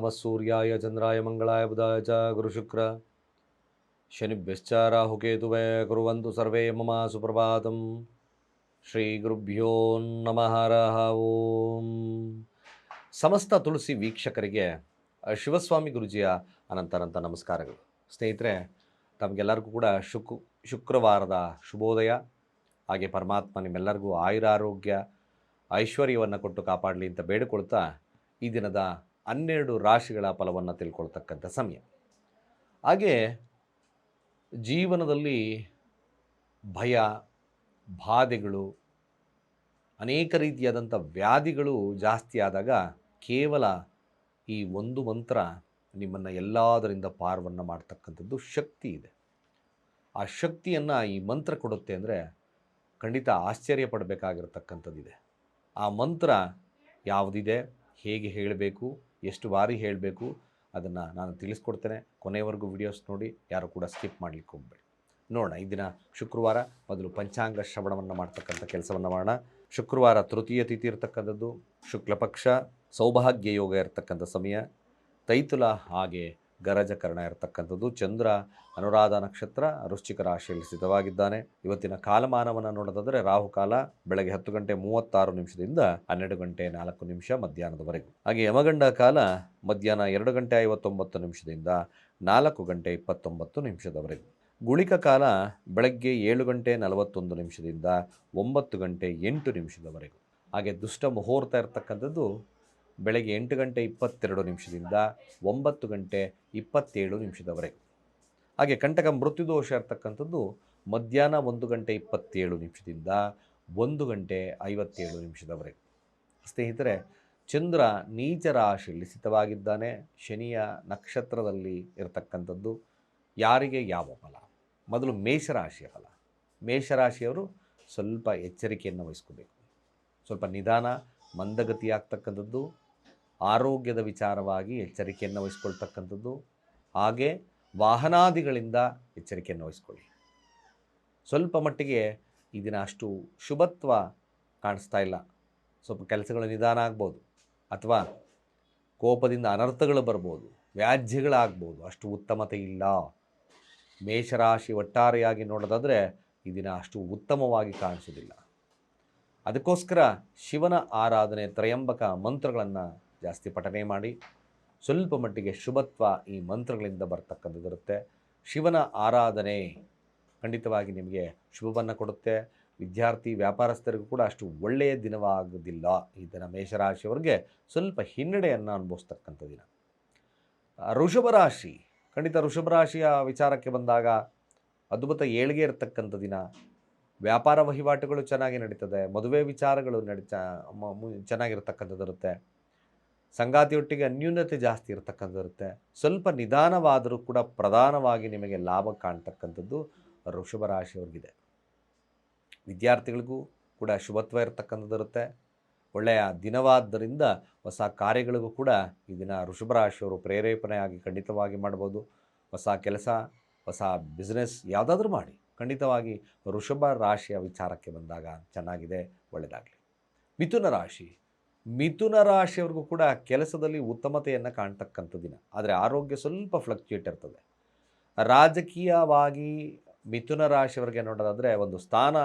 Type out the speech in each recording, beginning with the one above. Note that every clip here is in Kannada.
ನಮಃ ಸೂರ್ಯಾಯ ಚಂದ್ರಾಯ ಮಂಗಳಾಯ ಬುಧಾಯ ಚ ಗುರುಶುಕ್ರ ಶನಿಭ್ಯಶ್ಚ ರಾಹುಕೇತುವೇ ಕುರುವಂತು ಸರ್ವೇ ಮಮ ಸುಪ್ರಭಾತಂ ಶ್ರೀ ಗುರುಭ್ಯೋ ನಮಃ ಓಂ ಸಮಸ್ತ ತುಳಸಿ ವೀಕ್ಷಕರಿಗೆ ಶಿವಸ್ವಾಮಿ ಗುರುಜಿಯ ಅನಂತರಂತ ನಮಸ್ಕಾರಗಳು. ಸ್ನೇಹಿತರೆ, ತಮಗೆಲ್ಲರಿಗೂ ಕೂಡ ಶುಕ್, ಶುಕ್ರವಾರದ ಶುಭೋದಯ. ಹಾಗೆ ಪರಮಾತ್ಮ ನಿಮ್ಮೆಲ್ಲರಿಗೂ ಆಯುರಾರೋಗ್ಯ, ಐಶ್ವರ್ಯವನ್ನು ಕೊಟ್ಟು ಕಾಪಾಡಲಿ ಅಂತ ಬೇಡಿಕೊಳ್ತಾ ಈ ದಿನದ ಹನ್ನೆರಡು ರಾಶಿಗಳ ಫಲವನ್ನು ತಿಳ್ಕೊಳ್ತಕ್ಕಂಥ ಸಮಯ. ಹಾಗೆ ಜೀವನದಲ್ಲಿ ಭಯ, ಬಾಧೆಗಳು, ಅನೇಕ ರೀತಿಯಾದಂಥ ವ್ಯಾಧಿಗಳು ಜಾಸ್ತಿ ಆದಾಗ ಕೇವಲ ಈ ಒಂದು ಮಂತ್ರ ನಿಮ್ಮನ್ನು ಎಲ್ಲದರಿಂದ ಪಾರವನ್ನು ಮಾಡ್ತಕ್ಕಂಥದ್ದು ಶಕ್ತಿ ಇದೆ. ಆ ಶಕ್ತಿಯನ್ನು ಈ ಮಂತ್ರ ಕೊಡುತ್ತೆ ಅಂದರೆ ಖಂಡಿತ ಆಶ್ಚರ್ಯ ಪಡಬೇಕಾಗಿರತಕ್ಕಂಥದ್ದಿದೆ. ಆ ಮಂತ್ರ ಯಾವುದಿದೆ? ಹೇಗೆ ಹೇಳಬೇಕು? ಎಷ್ಟು ಬಾರಿ ಹೇಳಬೇಕು ಅದನ್ನು ನಾನು ತಿಳಿಸ್ಕೊಡ್ತೇನೆ. ಕೊನೆಯವರೆಗೂ ವಿಡಿಯೋಸ್ ನೋಡಿ, ಯಾರು ಕೂಡ ಸ್ಕಿಪ್ ಮಾಡಲಿಕ್ಕೆ ಹೋಗಬೇಡಿ. ನೋಡೋಣ, ಈ ದಿನ ಶುಕ್ರವಾರ ಮೊದಲು ಪಂಚಾಂಗ ಶ್ರವಣವನ್ನು ಮಾಡ್ತಕ್ಕಂಥ ಕೆಲಸವನ್ನು ಮಾಡೋಣ. ಶುಕ್ರವಾರ ತೃತೀಯ ತಿಥಿ ಇರತಕ್ಕಂಥದ್ದು, ಶುಕ್ಲಪಕ್ಷ, ಸೌಭಾಗ್ಯ ಯೋಗ ಇರತಕ್ಕಂಥ ಸಮಯ. ತೈತುಲ ಹಾಗೆ ಗರಜಕರಣ ಇರತಕ್ಕಂಥದ್ದು. ಚಂದ್ರ ಅನುರಾಧ ನಕ್ಷತ್ರ ವೃಶ್ಚಿಕ ರಾಶಿಯಲ್ಲಿ ಸ್ಥಿತವಾಗಿದ್ದಾನೆ. ಇವತ್ತಿನ ಕಾಲಮಾನವನ್ನು ನೋಡೋದಾದರೆ ರಾಹುಕಾಲ ಬೆಳಗ್ಗೆ ಹತ್ತು ಗಂಟೆ ಮೂವತ್ತಾರು ನಿಮಿಷದಿಂದ ಹನ್ನೆರಡು ಗಂಟೆ ನಾಲ್ಕು ನಿಮಿಷ ಮಧ್ಯಾಹ್ನದವರೆಗೂ. ಹಾಗೆ ಯಮಗಂಡ ಕಾಲ ಮಧ್ಯಾಹ್ನ ಎರಡು ಗಂಟೆ ಐವತ್ತೊಂಬತ್ತು ನಿಮಿಷದಿಂದ ನಾಲ್ಕು ಗಂಟೆ ಇಪ್ಪತ್ತೊಂಬತ್ತು ನಿಮಿಷದವರೆಗೂ. ಗುಳಿಕ ಕಾಲ ಬೆಳಗ್ಗೆ ಏಳು ಗಂಟೆ ನಲವತ್ತೊಂದು ನಿಮಿಷದಿಂದ ಒಂಬತ್ತು ಗಂಟೆ ಎಂಟು ನಿಮಿಷದವರೆಗೂ. ಹಾಗೆ ದುಷ್ಟ ಮುಹೂರ್ತ ಇರತಕ್ಕಂಥದ್ದು ಬೆಳಗ್ಗೆ ಎಂಟು ಗಂಟೆ ಇಪ್ಪತ್ತೆರಡು ನಿಮಿಷದಿಂದ ಒಂಬತ್ತು ಗಂಟೆ ಇಪ್ಪತ್ತೇಳು ನಿಮಿಷದವರೆಗೆ. ಹಾಗೆ ಕಂಟಕ ಮೃತ್ಯುದೋಷ ಇರ್ತಕ್ಕಂಥದ್ದು ಮಧ್ಯಾಹ್ನ ಒಂದು ಗಂಟೆ ಇಪ್ಪತ್ತೇಳು ನಿಮಿಷದಿಂದ ಒಂದು ಗಂಟೆ ಐವತ್ತೇಳು ನಿಮಿಷದವರೆಗೆ. ಸ್ನೇಹಿತರೆ, ಚಂದ್ರ ನೀಚ ರಾಶಿಯಲ್ಲಿ ಸ್ಥಿತವಾಗಿದ್ದಾನೆ. ಶನಿಯ ನಕ್ಷತ್ರದಲ್ಲಿ ಇರತಕ್ಕಂಥದ್ದು ಯಾರಿಗೆ ಯಾವ ಫಲ? ಮೊದಲು ಮೇಷರಾಶಿಯ ಫಲ. ಮೇಷರಾಶಿಯವರು ಸ್ವಲ್ಪ ಎಚ್ಚರಿಕೆಯನ್ನು ವಹಿಸ್ಕೋಬೇಕು. ಸ್ವಲ್ಪ ನಿಧಾನ ಮಂದಗತಿ ಆಗ್ತಕ್ಕಂಥದ್ದು ಆರೋಗ್ಯದ ವಿಚಾರವಾಗಿ ಎಚ್ಚರಿಕೆಯನ್ನು ವಹಿಸ್ಕೊಳ್ತಕ್ಕಂಥದ್ದು. ಹಾಗೆ ವಾಹನಾದಿಗಳಿಂದ ಎಚ್ಚರಿಕೆಯನ್ನು ವಹಿಸ್ಕೊಳ್ಳಿ. ಸ್ವಲ್ಪ ಮಟ್ಟಿಗೆ ಈ ದಿನ ಅಷ್ಟು ಶುಭತ್ವ ಕಾಣಿಸ್ತಾ ಇಲ್ಲ. ಸ್ವಲ್ಪ ಕೆಲಸಗಳು ನಿಧಾನ ಆಗ್ಬೋದು. ಅಥವಾ ಕೋಪದಿಂದ ಅನರ್ಥಗಳು ಬರ್ಬೋದು. ವ್ಯಾಜ್ಯಗಳಾಗ್ಬೋದು. ಅಷ್ಟು ಉತ್ತಮತೆ ಇಲ್ಲ. ಮೇಷರಾಶಿ ಒಟ್ಟಾರೆಯಾಗಿ ನೋಡೋದಾದರೆ ಈ ದಿನ ಅಷ್ಟು ಉತ್ತಮವಾಗಿ ಕಾಣಿಸೋದಿಲ್ಲ. ಅದಕ್ಕೋಸ್ಕರ ಶಿವನ ಆರಾಧನೆ ತ್ರಯಂಬಕ ಮಂತ್ರಗಳನ್ನು ಜಾಸ್ತಿ ಪಠನೆ ಮಾಡಿ ಸ್ವಲ್ಪ ಮಟ್ಟಿಗೆ ಶುಭತ್ವ ಈ ಮಂತ್ರಗಳಿಂದ ಬರ್ತಕ್ಕಂಥದ್ದಿರುತ್ತೆ ಶಿವನ ಆರಾಧನೆ ಖಂಡಿತವಾಗಿ ನಿಮಗೆ ಶುಭವನ್ನು ಕೊಡುತ್ತೆ. ವಿದ್ಯಾರ್ಥಿ ವ್ಯಾಪಾರಸ್ಥರಿಗೂ ಕೂಡ ಅಷ್ಟು ಒಳ್ಳೆಯ ದಿನವಾಗುವುದಿಲ್ಲ. ಈ ದಿನ ಮೇಷರಾಶಿಯವರಿಗೆ ಸ್ವಲ್ಪ ಹಿನ್ನಡೆಯನ್ನು ಅನುಭವಿಸ್ತಕ್ಕಂಥ ದಿನ. ಋಷಭ ರಾಶಿ, ಖಂಡಿತ ಋಷಭ ರಾಶಿಯ ವಿಚಾರಕ್ಕೆ ಬಂದಾಗ ಅದ್ಭುತ ಏಳಿಗೆ ಇರತಕ್ಕಂಥ ದಿನ. ವ್ಯಾಪಾರ ವಹಿವಾಟುಗಳು ಚೆನ್ನಾಗಿ ನಡೀತದೆ. ಮದುವೆ ವಿಚಾರಗಳು ಮು- ಚೆನ್ನಾಗಿರ್ತಕ್ಕಂಥದ್ದಿರುತ್ತೆ ಸಂಗಾತಿಯೊಟ್ಟಿಗೆ ಅನ್ಯೂನ್ಯತೆ ಜಾಸ್ತಿ ಇರತಕ್ಕಂಥದ್ದಿರುತ್ತೆ. ಸ್ವಲ್ಪ ನಿಧಾನವಾದರೂ ಕೂಡ ಪ್ರಧಾನವಾಗಿ ನಿಮಗೆ ಲಾಭ ಕಾಣ್ತಕ್ಕಂಥದ್ದು ವೃಷಭ ರಾಶಿಯವ್ರಿಗಿದೆ. ವಿದ್ಯಾರ್ಥಿಗಳಿಗೂ ಕೂಡ ಶುಭತ್ವ ಇರತಕ್ಕಂಥದ್ದಿರುತ್ತೆ. ಒಳ್ಳೆಯ ದಿನವಾದ್ದರಿಂದ ಹೊಸ ಕಾರ್ಯಗಳಿಗೂ ಕೂಡ ಈ ದಿನ ವೃಷಭ ರಾಶಿಯವರು ಪ್ರೇರೇಪಣೆಯಾಗಿ ಖಂಡಿತವಾಗಿ ಮಾಡ್ಬೋದು. ಹೊಸ ಕೆಲಸ, ಹೊಸ ಬಿಸ್ನೆಸ್ ಯಾವುದಾದ್ರೂ ಮಾಡಿ. ಖಂಡಿತವಾಗಿ ವೃಷಭ ರಾಶಿಯ ವಿಚಾರಕ್ಕೆ ಬಂದಾಗ ಚೆನ್ನಾಗಿದೆ ಒಳ್ಳೆಯದಾಗಲಿ ಮಿಥುನ ರಾಶಿ. ಮಿಥುನ ರಾಶಿಯವ್ರಿಗೂ ಕೂಡ ಕೆಲಸದಲ್ಲಿ ಉತ್ತಮತೆಯನ್ನು ಕಾಣ್ತಕ್ಕಂಥ ದಿನ. ಆದರೆ ಆರೋಗ್ಯ ಸ್ವಲ್ಪ ಫ್ಲಕ್ಚುಯೇಟ್ ಇರ್ತದೆ. ರಾಜಕೀಯವಾಗಿ ಮಿಥುನ ರಾಶಿಯವ್ರಿಗೆ ನೋಡೋದಾದರೆ ಒಂದು ಸ್ಥಾನ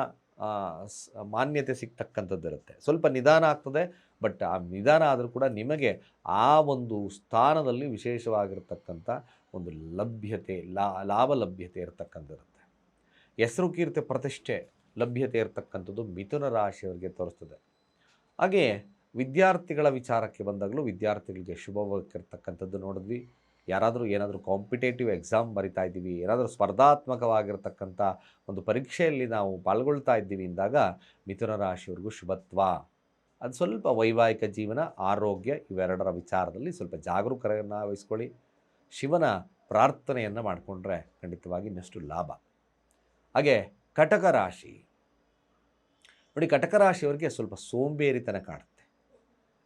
ಮಾನ್ಯತೆ ಸಿಗ್ತಕ್ಕಂಥದ್ದಿರುತ್ತೆ ಸ್ವಲ್ಪ ನಿಧಾನ ಆಗ್ತದೆ, ಬಟ್ ಆ ನಿಧಾನ ಆದರೂ ಕೂಡ ನಿಮಗೆ ಆ ಒಂದು ಸ್ಥಾನದಲ್ಲಿ ವಿಶೇಷವಾಗಿರ್ತಕ್ಕಂಥ ಒಂದು ಲಭ್ಯತೆ, ಲಾ, ಲಾಭ ಲಭ್ಯತೆ ಇರತಕ್ಕಂಥದ್ದಿರುತ್ತೆ ಹೆಸರು ಕೀರ್ತಿ ಪ್ರತಿಷ್ಠೆ ಲಭ್ಯತೆ ಇರತಕ್ಕಂಥದ್ದು ಮಿಥುನ ರಾಶಿಯವರಿಗೆ ತೋರಿಸ್ತದೆ. ಹಾಗೆ ವಿದ್ಯಾರ್ಥಿಗಳ ವಿಚಾರಕ್ಕೆ ಬಂದಾಗಲೂ ವಿದ್ಯಾರ್ಥಿಗಳಿಗೆ ಶುಭವಾಗಿರ್ತಕ್ಕಂಥದ್ದು ನೋಡಿದ್ವಿ. ಯಾರಾದರೂ ಏನಾದರೂ ಕಾಂಪಿಟೇಟಿವ್ ಎಕ್ಸಾಮ್ ಬರಿತಾ ಇದ್ದೀವಿ, ಏನಾದರೂ ಸ್ಪರ್ಧಾತ್ಮಕವಾಗಿರ್ತಕ್ಕಂಥ ಒಂದು ಪರೀಕ್ಷೆಯಲ್ಲಿ ನಾವು ಪಾಲ್ಗೊಳ್ತಾ ಇದ್ದೀವಿ ಅಂದಾಗ ಮಿಥುನ ರಾಶಿಯವ್ರಿಗೂ ಶುಭತ್ವ. ಅದು ಸ್ವಲ್ಪ ವೈವಾಹಿಕ ಜೀವನ, ಆರೋಗ್ಯ ಇವೆರಡರ ವಿಚಾರದಲ್ಲಿ ಸ್ವಲ್ಪ ಜಾಗರೂಕರನ್ನು ವಹಿಸ್ಕೊಳ್ಳಿ. ಶಿವನ ಪ್ರಾರ್ಥನೆಯನ್ನು ಮಾಡಿಕೊಂಡ್ರೆ ಖಂಡಿತವಾಗಿ ಇನ್ನಷ್ಟು ಲಾಭ. ಹಾಗೆ ಕಟಕ ರಾಶಿ. ನೋಡಿ ಕಟಕ ರಾಶಿಯವರಿಗೆ ಸ್ವಲ್ಪ ಸೋಂಬೇರಿತನ ಕಾಡುತ್ತೆ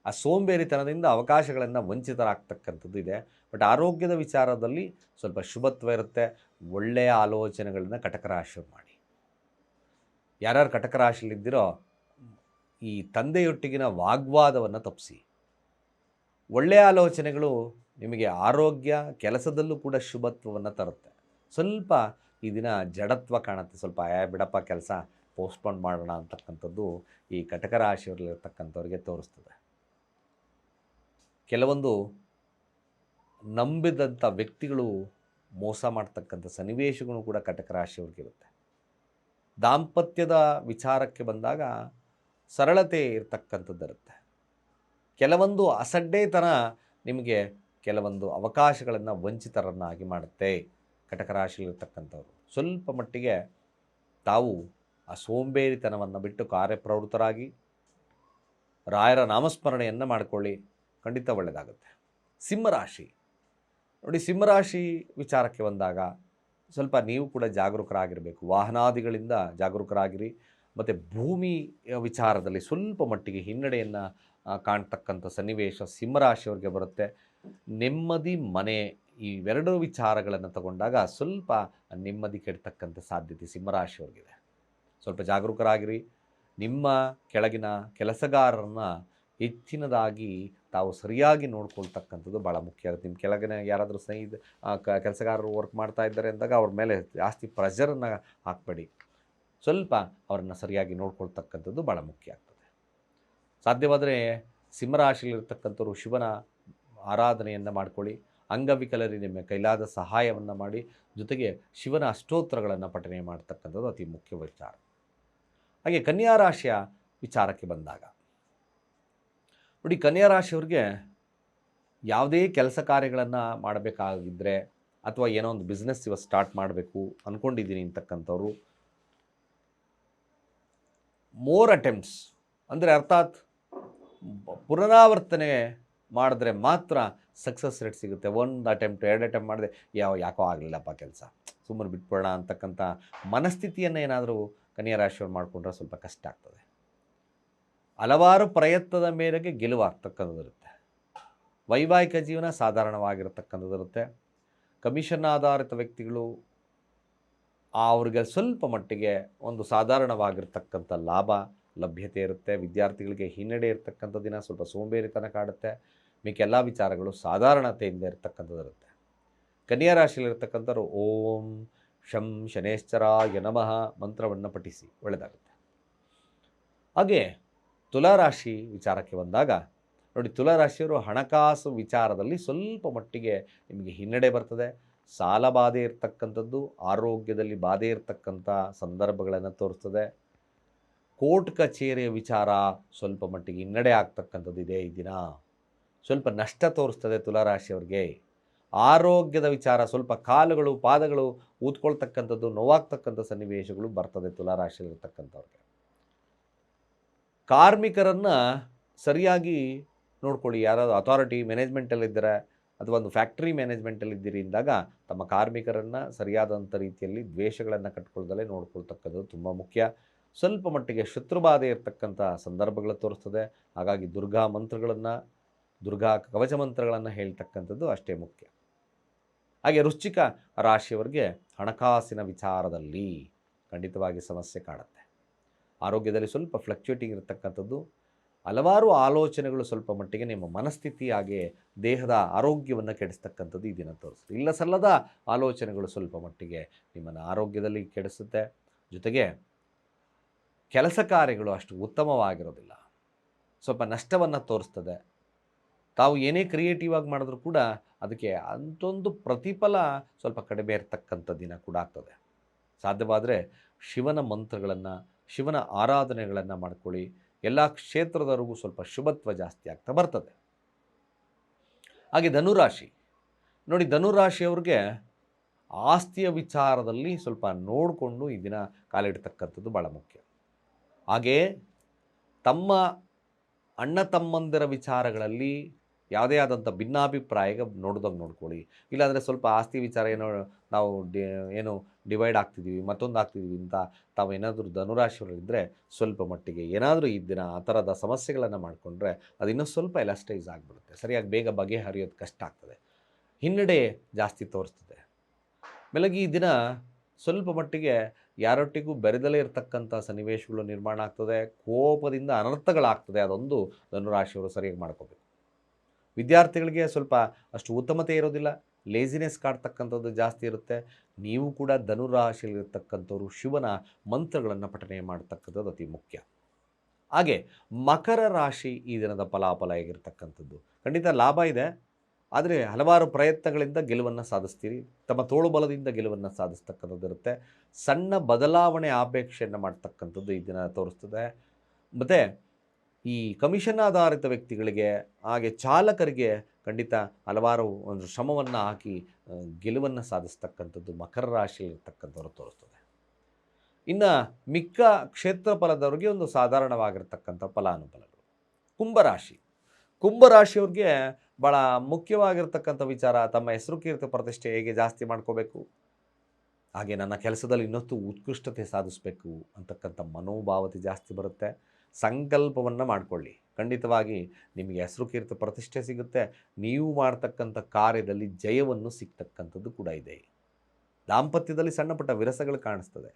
ಆ ಸೋಂಬೇರಿತನದಿಂದ ಅವಕಾಶಗಳನ್ನು ವಂಚಿತರಾಗ್ತಕ್ಕಂಥದ್ದು ಇದೆ. ಬಟ್ ಆರೋಗ್ಯದ ವಿಚಾರದಲ್ಲಿ ಸ್ವಲ್ಪ ಶುಭತ್ವ ಇರುತ್ತೆ. ಒಳ್ಳೆಯ ಆಲೋಚನೆಗಳನ್ನು ಕಟಕ ರಾಶಿ ಮಾಡಿ. ಯಾರ್ಯಾರು ಕಟಕ ರಾಶಿಯಲ್ಲಿದ್ದೀರೋ ಈ ತಂದೆಯೊಟ್ಟಿಗಿನ ವಾಗ್ವಾದವನ್ನು ತಪ್ಪಿಸಿ ಒಳ್ಳೆಯ ಆಲೋಚನೆಗಳು ನಿಮಗೆ ಆರೋಗ್ಯ, ಕೆಲಸದಲ್ಲೂ ಕೂಡ ಶುಭತ್ವವನ್ನು ತರುತ್ತೆ. ಸ್ವಲ್ಪ ಈ ದಿನ ಜಡತ್ವ ಕಾಣುತ್ತೆ. ಸ್ವಲ್ಪ ಆಯಾ ಬಿಡಪ್ಪ, ಕೆಲಸ, ಪೋಸ್ಟ್ಪೋನ್ ಮಾಡೋಣ ಅಂತಕ್ಕಂಥದ್ದು ಈ ಕಟಕ ರಾಶಿಯವರಲ್ಲಿರ್ತಕ್ಕಂಥವ್ರಿಗೆ ತೋರಿಸ್ತದೆ. ಕೆಲವೊಂದು ನಂಬಿದಂಥ ವ್ಯಕ್ತಿಗಳು ಮೋಸ ಮಾಡ್ತಕ್ಕಂಥ ಸನ್ನಿವೇಶಗಳು ಕೂಡ ಕಟಕ ರಾಶಿಯವ್ರಿಗಿರುತ್ತೆ ದಾಂಪತ್ಯದ ವಿಚಾರಕ್ಕೆ ಬಂದಾಗ ಸರಳತೆ ಇರ್ತಕ್ಕಂಥದ್ದಿರುತ್ತೆ ಕೆಲವೊಂದು ಅಸಡ್ಡೆತನ ನಿಮಗೆ ಕೆಲವೊಂದು ಅವಕಾಶಗಳನ್ನು ವಂಚಿತರನ್ನಾಗಿ ಮಾಡುತ್ತೆ ಕಟಕ ರಾಶಿಯಲ್ಲಿರ್ತಕ್ಕಂಥವ್ರು. ಸ್ವಲ್ಪ ಮಟ್ಟಿಗೆ ತಾವು ಆ ಸೋಂಬೇರಿತನವನ್ನು ಬಿಟ್ಟು ಕಾರ್ಯಪ್ರವೃತ್ತರಾಗಿ ರಾಯರ ನಾಮಸ್ಮರಣೆಯನ್ನು ಮಾಡಿಕೊಳ್ಳಿ. ಖಂಡಿತ ಒಳ್ಳೆಯದಾಗುತ್ತೆ. ಸಿಂಹರಾಶಿ. ನೋಡಿ, ಸಿಂಹರಾಶಿ ವಿಚಾರಕ್ಕೆ ಬಂದಾಗ ಸ್ವಲ್ಪ ನೀವು ಕೂಡ ಜಾಗರೂಕರಾಗಿರಬೇಕು. ವಾಹನಾದಿಗಳಿಂದ ಜಾಗರೂಕರಾಗಿರಿ. ಮತ್ತು ಭೂಮಿ ವಿಚಾರದಲ್ಲಿ ಸ್ವಲ್ಪ ಮಟ್ಟಿಗೆ ಹಿನ್ನಡೆಯನ್ನು ಕಾಣ್ತಕ್ಕಂಥ ಸನ್ನಿವೇಶ ಸಿಂಹರಾಶಿಯವ್ರಿಗೆ ಬರುತ್ತೆ. ನೆಮ್ಮದಿ, ಮನೆ ಇವೆರಡೂ ವಿಚಾರಗಳನ್ನು ತಗೊಂಡಾಗ ಸ್ವಲ್ಪ ನೆಮ್ಮದಿ ಕೆಡ್ತಕ್ಕಂಥ ಸಾಧ್ಯತೆ ಸಿಂಹರಾಶಿಯವ್ರಿಗಿದೆ. ಸ್ವಲ್ಪ ಜಾಗರೂಕರಾಗಿರಿ. ನಿಮ್ಮ ಕೆಳಗಿನ ಕೆಲಸಗಾರರನ್ನ ಹೆಚ್ಚಿನದಾಗಿ ತಾವು ಸರಿಯಾಗಿ ನೋಡ್ಕೊಳ್ತಕ್ಕಂಥದ್ದು ಭಾಳ ಮುಖ್ಯ ಆಗುತ್ತೆ. ನಿಮ್ಮ ಕೆಳಗಿನ ಯಾರಾದರೂ ಸ್ನೇಹಿತ ಕೆಲಸಗಾರರು ವರ್ಕ್ ಮಾಡ್ತಾ ಇದ್ದಾರೆ ಅಂದಾಗ ಅವ್ರ ಮೇಲೆ ಜಾಸ್ತಿ ಪ್ರೆಷರನ್ನು ಹಾಕಬೇಡಿ. ಸ್ವಲ್ಪ ಅವರನ್ನು ಸರಿಯಾಗಿ ನೋಡ್ಕೊಳ್ತಕ್ಕಂಥದ್ದು ಭಾಳ ಮುಖ್ಯ ಆಗ್ತದೆ. ಸಾಧ್ಯವಾದರೆ ಸಿಂಹರಾಶಿಯಲ್ಲಿರ್ತಕ್ಕಂಥವ್ರು ಶಿವನ ಆರಾಧನೆಯನ್ನು ಮಾಡ್ಕೊಳ್ಳಿ. ಅಂಗವಿಕಲರಿಗೆ ನಿಮ್ಮ ಕೈಲಾದ ಸಹಾಯವನ್ನು ಮಾಡಿ. ಜೊತೆಗೆ ಶಿವನ ಅಷ್ಟೋತ್ರಗಳನ್ನು ಪಠನೆ ಮಾಡ್ತಕ್ಕಂಥದ್ದು ಅತಿ ಮುಖ್ಯ ವಿಚಾರ. ಹಾಗೆ ಕನ್ಯಾ ರಾಶಿಯ ವಿಚಾರಕ್ಕೆ ಬಂದಾಗ ನೋಡಿ, ಕನ್ಯಾ ರಾಶಿಯವ್ರಿಗೆ ಯಾವುದೇ ಕೆಲಸ ಕಾರ್ಯಗಳನ್ನು ಮಾಡಬೇಕಾಗಿದ್ದರೆ ಅಥವಾ ಏನೋ ಒಂದು ಬಿಸ್ನೆಸ್ ಇವತ್ತು ಸ್ಟಾರ್ಟ್ ಮಾಡಬೇಕು ಅಂದ್ಕೊಂಡಿದ್ದೀನಿ ಅಂತಕ್ಕಂಥವ್ರು ಮೋರ್ ಅಟೆಂಪ್ಟ್ಸ್ ಅಂದರೆ ಅರ್ಥಾತ್ ಪುನರಾವರ್ತನೆ ಮಾಡಿದ್ರೆ ಮಾತ್ರ ಸಕ್ಸಸ್ ರೇಟ್ ಸಿಗುತ್ತೆ. ಒಂದು ಅಟೆಂಪ್ಟ್ ಎರಡು ಅಟೆಂಪ್ಟ್ ಮಾಡಿದೆ ಯಾವ ಯಾಕೋ ಆಗಲಿಲ್ಲಪ್ಪ ಕೆಲಸ, ಸುಮ್ಮನೆ ಬಿಟ್ಬಿಡೋಣ ಅಂತಕ್ಕಂಥ ಮನಸ್ಥಿತಿಯನ್ನು ಏನಾದರೂ ಕನ್ಯಾ ರಾಶಿಯವ್ರು ಮಾಡಿಕೊಂಡ್ರೆ ಸ್ವಲ್ಪ ಕಷ್ಟ ಆಗ್ತದೆ. ಹಲವಾರು ಪ್ರಯತ್ನದ ಮೇರೆಗೆ ಗೆಲುವಾಗ್ತಕ್ಕಂಥದ್ದಿರುತ್ತೆ ವೈವಾಹಿಕ ಜೀವನ ಸಾಧಾರಣವಾಗಿರತಕ್ಕಂಥದ್ದಿರುತ್ತೆ ಕಮಿಷನ್ ಆಧಾರಿತ ವ್ಯಕ್ತಿಗಳು ಅವ್ರಿಗೆ ಸ್ವಲ್ಪ ಮಟ್ಟಿಗೆ ಒಂದು ಸಾಧಾರಣವಾಗಿರ್ತಕ್ಕಂಥ ಲಾಭ, ಲಭ್ಯತೆ ಇರುತ್ತೆ. ವಿದ್ಯಾರ್ಥಿಗಳಿಗೆ ಹಿನ್ನಡೆ ಇರತಕ್ಕಂಥ ದಿನ ಸ್ವಲ್ಪ ಸೋಂಬೇರಿತನ ಕಾಡುತ್ತೆ. ಮಿಕ್ಕೆಲ್ಲ ವಿಚಾರಗಳು ಸಾಧಾರಣತೆಯಿಂದ ಇರತಕ್ಕಂಥದ್ದಿರುತ್ತೆ ಕನ್ಯಾ ರಾಶಿಯಲ್ಲಿರ್ತಕ್ಕಂಥವ್ರು ಓಂ ಶಂ ಶನೇಶ್ಚರಾಯ ನಮಃ ಮಂತ್ರವನ್ನು ಪಠಿಸಿ ಒಳ್ಳೆಯದಾಗುತ್ತೆ. ಹಾಗೆ ತುಲಾರಾಶಿ ವಿಚಾರಕ್ಕೆ ಬಂದಾಗ, ನೋಡಿ ತುಲಾರಾಶಿಯವರು ಹಣಕಾಸು ವಿಚಾರದಲ್ಲಿ ಸ್ವಲ್ಪ ಮಟ್ಟಿಗೆ ನಿಮಗೆ ಹಿನ್ನಡೆ ಬರ್ತದೆ. ಸಾಲ ಬಾಧೆ ಇರತಕ್ಕಂಥದ್ದು, ಆರೋಗ್ಯದಲ್ಲಿ ಬಾಧೆ ಇರತಕ್ಕಂಥ ಸಂದರ್ಭಗಳನ್ನು ತೋರಿಸ್ತದೆ. ಕೋರ್ಟ್ ಕಚೇರಿಯ ವಿಚಾರ ಸ್ವಲ್ಪ ಮಟ್ಟಿಗೆ ಹಿನ್ನಡೆ ಆಗ್ತಕ್ಕಂಥದ್ದು ಇದೆ ಈ ದಿನ. ಸ್ವಲ್ಪ ನಷ್ಟ ತೋರಿಸ್ತದೆ ತುಲಾರಾಶಿಯವ್ರಿಗೆ. ಆರೋಗ್ಯದ ವಿಚಾರ ಸ್ವಲ್ಪ ಕಾಲುಗಳು, ಪಾದಗಳು ಊದ್ಕೊಳ್ತಕ್ಕಂಥದ್ದು, ನೋವಾಗ್ತಕ್ಕಂಥ ಸನ್ನಿವೇಶಗಳು ಬರ್ತದೆ ತುಲಾರಾಶಿಯಲ್ಲಿರ್ತಕ್ಕಂಥವ್ರಿಗೆ. ಕಾರ್ಮಿಕರನ್ನು ಸರಿಯಾಗಿ ನೋಡ್ಕೊಳ್ಳಿ. ಯಾರಾದರೂ ಅಥಾರಿಟಿ ಮ್ಯಾನೇಜ್ಮೆಂಟಲ್ಲಿದ್ದರೆ ಅಥವಾ ಒಂದು ಫ್ಯಾಕ್ಟ್ರಿ ಮ್ಯಾನೇಜ್ಮೆಂಟಲ್ಲಿದ್ದೀರಿ ಅಂದಾಗ ತಮ್ಮ ಕಾರ್ಮಿಕರನ್ನು ಸರಿಯಾದಂಥ ರೀತಿಯಲ್ಲಿ ದ್ವೇಷಗಳನ್ನು ಕಟ್ಕೊಳ್ದಲೇ ನೋಡ್ಕೊಳ್ತಕ್ಕಂಥದ್ದು ತುಂಬ ಮುಖ್ಯ. ಸ್ವಲ್ಪ ಮಟ್ಟಿಗೆ ಶತ್ರುಬಾಧೆ ಇರತಕ್ಕಂಥ ಸಂದರ್ಭಗಳು ತೋರಿಸ್ತದೆ. ಹಾಗಾಗಿ ದುರ್ಗಾ ಮಂತ್ರಗಳನ್ನು, ದುರ್ಗಾ ಕವಚ ಮಂತ್ರಗಳನ್ನು ಹೇಳ್ತಕ್ಕಂಥದ್ದು ಅಷ್ಟೇ ಮುಖ್ಯ. ಹಾಗೆ ವೃಶ್ಚಿಕ ರಾಶಿಯವರಿಗೆ ಹಣಕಾಸಿನ ವಿಚಾರದಲ್ಲಿ ಖಂಡಿತವಾಗಿ ಸಮಸ್ಯೆ ಕಾಡುತ್ತೆ ಆರೋಗ್ಯದಲ್ಲಿ ಸ್ವಲ್ಪ ಫ್ಲಕ್ಚುಯೇಟಿಂಗ್ ಇರತಕ್ಕಂಥದ್ದು, ಹಲವಾರು ಆಲೋಚನೆಗಳು ಸ್ವಲ್ಪ ಮಟ್ಟಿಗೆ ನಿಮ್ಮ ಮನಸ್ಥಿತಿ ಹಾಗೆ ದೇಹದ ಆರೋಗ್ಯವನ್ನು ಕೆಡಿಸ್ತಕ್ಕಂಥದ್ದು ಈ ದಿನ ತೋರಿಸುತ್ತೆ. ಇಲ್ಲ ಸಲ್ಲದ ಆಲೋಚನೆಗಳು ಸ್ವಲ್ಪ ಮಟ್ಟಿಗೆ ನಿಮ್ಮನ್ನು ಆರೋಗ್ಯದಲ್ಲಿ ಕೆಡಿಸುತ್ತೆ. ಜೊತೆಗೆ ಕೆಲಸ ಕಾರ್ಯಗಳು ಅಷ್ಟು ಉತ್ತಮವಾಗಿರೋದಿಲ್ಲ. ಸ್ವಲ್ಪ ನಷ್ಟವನ್ನು ತೋರಿಸ್ತದೆ. ತಾವು ಏನೇ ಕ್ರಿಯೇಟಿವ್ ಆಗಿ ಮಾಡಿದ್ರೂ ಕೂಡ ಅದಕ್ಕೆ ಅಂತೊಂದು ಪ್ರತಿಫಲ ಸ್ವಲ್ಪ ಕಡಿಮೆ ಇರತಕ್ಕಂಥ ದಿನ ಕೂಡ ಆಗ್ತದೆ. ಸಾಧ್ಯವಾದರೆ ಶಿವನ ಮಂತ್ರಗಳನ್ನು ಶಿವನ ಆರಾಧನೆಗಳನ್ನು ಮಾಡ್ಕೊಳ್ಳಿ. ಎಲ್ಲ ಕ್ಷೇತ್ರದವರೆಗೂ ಸ್ವಲ್ಪ ಶುಭತ್ವ ಜಾಸ್ತಿ ಆಗ್ತಾ ಬರ್ತದೆ. ಹಾಗೆ ಧನುರಾಶಿ. ನೋಡಿ ಧನುರಾಶಿಯವ್ರಿಗೆ ಆಸ್ತಿಯ ವಿಚಾರದಲ್ಲಿ ಸ್ವಲ್ಪ ನೋಡಿಕೊಂಡು ಈ ದಿನ ಕಾಲಿಡ್ತಕ್ಕಂಥದ್ದು ಭಾಳ ಮುಖ್ಯ. ಹಾಗೇ ತಮ್ಮ ಅಣ್ಣ ತಮ್ಮಂದಿರ ವಿಚಾರಗಳಲ್ಲಿ ಯಾವುದೇ ಆದಂಥ ಭಿನ್ನಾಭಿಪ್ರಾಯ ನೋಡ್ದಂಗೆ ನೋಡ್ಕೊಳ್ಳಿ. ಇಲ್ಲಾಂದರೆ ಸ್ವಲ್ಪ ಆಸ್ತಿ ವಿಚಾರ ಏನೋ ನಾವು ಡಿ, ಏನು ಡಿವೈಡ್ ಆಗ್ತಿದ್ದೀವಿ, ಮತ್ತೊಂದು ಆಗ್ತಿದ್ದೀವಿ ಅಂತ ತಾವು ಏನಾದರೂ ಧನುರಾಶಿಯವರಿದ್ದರೆ ಸ್ವಲ್ಪ ಮಟ್ಟಿಗೆ ಏನಾದರೂ ಈ ದಿನ ಆ ಥರದ ಸಮಸ್ಯೆಗಳನ್ನು ಮಾಡಿಕೊಂಡ್ರೆ ಅದು ಇನ್ನೂ ಸ್ವಲ್ಪ ಎಲಾಸ್ಟೈಸ್ ಆಗಿಬಿಡುತ್ತೆ. ಸರಿಯಾಗಿ ಬೇಗ ಬಗೆಹರಿಯೋದು ಕಷ್ಟ ಆಗ್ತದೆ. ಹಿನ್ನಡೆ ಜಾಸ್ತಿ ತೋರಿಸ್ತದೆ. ಬೆಳಗ್ಗೆ ಈ ದಿನ ಸ್ವಲ್ಪ ಮಟ್ಟಿಗೆ ಯಾರೊಟ್ಟಿಗೂ ಬೆರೆದಲೇ ಇರತಕ್ಕಂಥ ಸನ್ನಿವೇಶಗಳು ನಿರ್ಮಾಣ ಆಗ್ತದೆ, ಕೋಪದಿಂದ ಅನರ್ಥಗಳಾಗ್ತದೆ, ಅದೊಂದು ಧನುರಾಶಿಯವರು ಸರಿಯಾಗಿ ಮಾಡ್ಕೋಬೇಕು. ವಿದ್ಯಾರ್ಥಿಗಳಿಗೆ ಸ್ವಲ್ಪ ಅಷ್ಟು ಉತ್ತಮತೆ ಇರೋದಿಲ್ಲ. ಲೇಸಿನೆಸ್ ಕಾಡ್ತಕ್ಕಂಥದ್ದು ಜಾಸ್ತಿ ಇರುತ್ತೆ. ನೀವು ಕೂಡ ಧನುರಾಶಿಯಲ್ಲಿರ್ತಕ್ಕಂಥವ್ರು ಶಿವನ ಮಂತ್ರಗಳನ್ನು ಪಠನೆ ಮಾಡ್ತಕ್ಕಂಥದ್ದು ಅತಿ ಮುಖ್ಯ. ಹಾಗೆ ಮಕರ ರಾಶಿ ಈ ದಿನದ ಫಲಾಫಲ ಆಗಿರ್ತಕ್ಕಂಥದ್ದು. ಖಂಡಿತ ಲಾಭ ಇದೆ. ಆದರೆ ಹಲವಾರು ಪ್ರಯತ್ನಗಳಿಂದ ಗೆಲುವನ್ನು ಸಾಧಿಸ್ತೀರಿ. ತಮ್ಮ ತೋಳುಬಲದಿಂದ ಗೆಲುವನ್ನು ಸಾಧಿಸ್ತಕ್ಕಂಥದ್ದು ಇರುತ್ತೆ. ಸಣ್ಣ ಬದಲಾವಣೆ ಅಪೇಕ್ಷೆಯನ್ನು ಮಾಡ್ತಕ್ಕಂಥದ್ದು ಈ ದಿನ ತೋರಿಸ್ತದೆ. ಮತ್ತು ಈ ಕಮಿಷನ್ ಆಧಾರಿತ ವ್ಯಕ್ತಿಗಳಿಗೆ, ಹಾಗೆ ಚಾಲಕರಿಗೆ ಖಂಡಿತ ಹಲವಾರು ಒಂದು ಶ್ರಮವನ್ನು ಹಾಕಿ ಗೆಲುವನ್ನು ಸಾಧಿಸ್ತಕ್ಕಂಥದ್ದು ಮಕರ ರಾಶಿಯಲ್ಲಿರ್ತಕ್ಕಂಥವ್ರು ತೋರಿಸ್ತದೆ ಇನ್ನು ಮಿಕ್ಕ ಕ್ಷೇತ್ರ ಫಲದವ್ರಿಗೆ ಒಂದು ಸಾಧಾರಣವಾಗಿರ್ತಕ್ಕಂಥ ಫಲಾನುಫಲಗಳು ಕುಂಭರಾಶಿ ಕುಂಭರಾಶಿಯವ್ರಿಗೆ ಭಾಳ ಮುಖ್ಯವಾಗಿರ್ತಕ್ಕಂಥ ವಿಚಾರ, ತಮ್ಮ ಹೆಸರು, ಕೀರ್ತಿ, ಪ್ರತಿಷ್ಠೆ ಹೇಗೆ ಜಾಸ್ತಿ ಮಾಡ್ಕೋಬೇಕು? ಹಾಗೆ ನನ್ನ ಕೆಲಸದಲ್ಲಿ ಇನ್ನಷ್ಟು ಉತ್ಕೃಷ್ಟತೆ ಸಾಧಿಸಬೇಕು ಅಂತಕ್ಕಂಥ ಮನೋಭಾವತೆ ಜಾಸ್ತಿ ಬರುತ್ತೆ. ಸಂಕಲ್ಪವನ್ನು ಮಾಡಿಕೊಳ್ಳಿ. ಖಂಡಿತವಾಗಿ ನಿಮಗೆ ಹೆಸರು ಕೀರ್ತಿ ಪ್ರತಿಷ್ಠೆ ಸಿಗುತ್ತೆ. ನೀವು ಮಾಡ್ತಕ್ಕಂಥ ಕಾರ್ಯದಲ್ಲಿ ಜಯವನ್ನು ಸಿಗ್ತಕ್ಕಂಥದ್ದು ಕೂಡ ಇದೆ. ದಾಂಪತ್ಯದಲ್ಲಿ ಸಣ್ಣಪುಟ್ಟ ವಿರಸಗಳು ಕಾಣಿಸ್ತದೆ.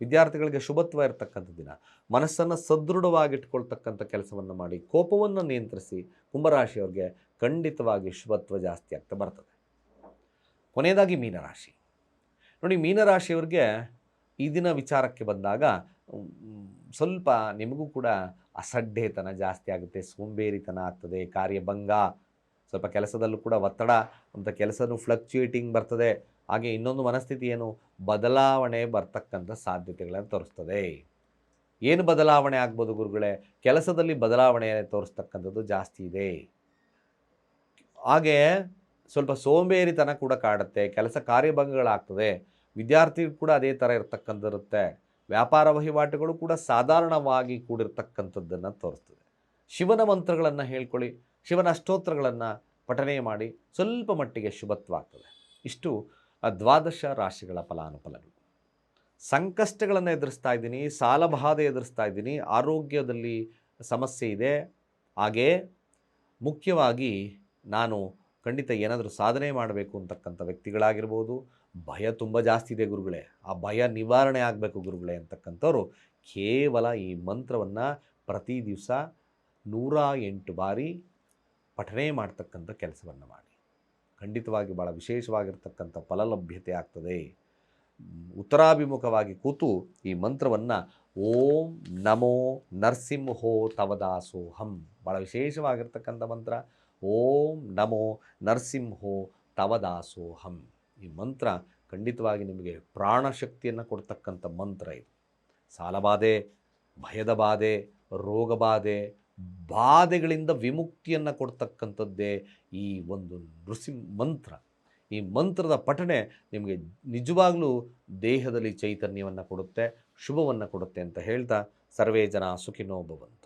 ವಿದ್ಯಾರ್ಥಿಗಳಿಗೆ ಶುಭತ್ವ ಇರತಕ್ಕಂಥ ದಿನ. ಮನಸ್ಸನ್ನು ಸದೃಢವಾಗಿಟ್ಕೊಳ್ತಕ್ಕಂಥ ಕೆಲಸವನ್ನು ಮಾಡಿ, ಕೋಪವನ್ನು ನಿಯಂತ್ರಿಸಿ ಕುಂಭರಾಶಿಯವ್ರಿಗೆ ಖಂಡಿತವಾಗಿ ಶುಭತ್ವ ಜಾಸ್ತಿ ಆಗ್ತಾ ಬರ್ತದೆ. ಕೊನೆಯದಾಗಿ ಮೀನರಾಶಿ. ನೋಡಿ, ಮೀನರಾಶಿಯವ್ರಿಗೆ ಈ ದಿನ ವಿಚಾರಕ್ಕೆ ಬಂದಾಗ ಸ್ವಲ್ಪ ನಿಮಗೂ ಕೂಡ ಅಸಡ್ಡೆತನ ಜಾಸ್ತಿ ಆಗುತ್ತೆ, ಸೋಂಬೇರಿತನ ಆಗ್ತದೆ, ಕಾರ್ಯಭಂಗ. ಸ್ವಲ್ಪ ಕೆಲಸದಲ್ಲೂ ಕೂಡ ಒತ್ತಡ, ಅಂತ ಕೆಲಸನೂ ಫ್ಲಕ್ಚುಯೇಟಿಂಗ್ ಬರ್ತದೆ. ಹಾಗೆ ಇನ್ನೊಂದು ಮನಸ್ಥಿತಿ ಏನು? ಬದಲಾವಣೆ ಬರ್ತಕ್ಕಂಥ ಸಾಧ್ಯತೆಗಳನ್ನು ತೋರಿಸ್ತದೆ. ಏನು ಬದಲಾವಣೆ ಆಗ್ಬೋದು ಗುರುಗಳೇ? ಕೆಲಸದಲ್ಲಿ ಬದಲಾವಣೆ ತೋರಿಸ್ತಕ್ಕಂಥದ್ದು ಜಾಸ್ತಿ ಇದೆ. ಹಾಗೆ ಸ್ವಲ್ಪ ಸೋಂಬೇರಿತನ ಕೂಡ ಕಾಡುತ್ತೆ, ಕೆಲಸ ಕಾರ್ಯಭಂಗಗಳಾಗ್ತದೆ ವಿದ್ಯಾರ್ಥಿ ಕೂಡ ಅದೇ ಥರ ಇರ್ತಕ್ಕಂಥಿರುತ್ತೆ ವ್ಯಾಪಾರ ವಹಿವಾಟುಗಳು ಕೂಡ ಸಾಧಾರಣವಾಗಿ ಕೂಡಿರ್ತಕ್ಕಂಥದ್ದನ್ನು ತೋರಿಸ್ತದೆ. ಶಿವನ ಮಂತ್ರಗಳನ್ನು ಹೇಳ್ಕೊಳ್ಳಿ, ಶಿವನ ಅಷ್ಟೋತ್ರಗಳನ್ನು ಪಠನೆ ಮಾಡಿ ಸ್ವಲ್ಪ ಮಟ್ಟಿಗೆ ಶುಭತ್ವ ಆಗ್ತದೆ ಇಷ್ಟು ದ್ವಾದಶ ರಾಶಿಗಳ ಫಲಾನುಫಲಗಳು. ಸಂಕಷ್ಟಗಳನ್ನು ಎದುರಿಸ್ತಾ ಇದ್ದೀನಿ ಸಾಲಬಾಧೆ ಎದುರಿಸ್ತಾ ಇದ್ದೀನಿ, ಆರೋಗ್ಯದಲ್ಲಿ ಸಮಸ್ಯೆ ಇದೆ, ಹಾಗೇ ಮುಖ್ಯವಾಗಿ ನಾನು ಖಂಡಿತ ಏನಾದರೂ ಸಾಧನೆ ಮಾಡಬೇಕು ಅಂತಕ್ಕಂಥ ವ್ಯಕ್ತಿಗಳಾಗಿರ್ಬೋದು. ಭಯ ತುಂಬ ಜಾಸ್ತಿ ಇದೆ ಗುರುಗಳೇ. ಆ ಭಯ ನಿವಾರಣೆ ಆಗಬೇಕು ಗುರುಗಳೇ ಅಂತಕ್ಕಂಥವ್ರು ಕೇವಲ ಈ ಮಂತ್ರವನ್ನು ಪ್ರತಿ ದಿವಸ ನೂರ ಎಂಟು ಬಾರಿ ಪಠನೆ ಮಾಡ್ತಕ್ಕಂಥ ಕೆಲಸವನ್ನು ಮಾಡಿ. ಖಂಡಿತವಾಗಿ ಭಾಳ ವಿಶೇಷವಾಗಿರ್ತಕ್ಕಂಥ ಫಲಲಭ್ಯತೆ ಆಗ್ತದೆ. ಉತ್ತರಾಭಿಮುಖವಾಗಿ ಕೂತು ಈ ಮಂತ್ರವನ್ನು ಓಂ ನಮೋ ನರಸಿಂಹೋ ತವದಾಸೋಹಂ ಭಾಳ ವಿಶೇಷವಾಗಿರ್ತಕ್ಕಂಥ ಮಂತ್ರ. ಓಂ ನಮೋ ನರಸಿಂಹೋ ತವದಾಸೋಹಂ ಈ ಮಂತ್ರ ಖಂಡಿತವಾಗಿ ನಿಮಗೆ ಪ್ರಾಣಶಕ್ತಿಯನ್ನು ಕೊಡ್ತಕ್ಕಂಥ ಮಂತ್ರ ಇದು. ಸಾಲಬಾಧೆ ಭಯದ ಬಾಧೆ, ರೋಗ ಬಾಧೆ, ಬಾಧೆಗಳಿಂದ ವಿಮುಕ್ತಿಯನ್ನು ಕೊಡ್ತಕ್ಕಂಥದ್ದೇ ಈ ಒಂದು ನೃಸಿಂ ಮಂತ್ರ. ಈ ಮಂತ್ರದ ಪಠಣೆ ನಿಮಗೆ ನಿಜವಾಗ್ಲೂ ದೇಹದಲ್ಲಿ ಚೈತನ್ಯವನ್ನು ಕೊಡುತ್ತೆ, ಶುಭವನ್ನು ಕೊಡುತ್ತೆ ಅಂತ ಹೇಳ್ತಾ ಸರ್ವೇ ಜನ ಸುಖಿನೋ ಭವಂತು.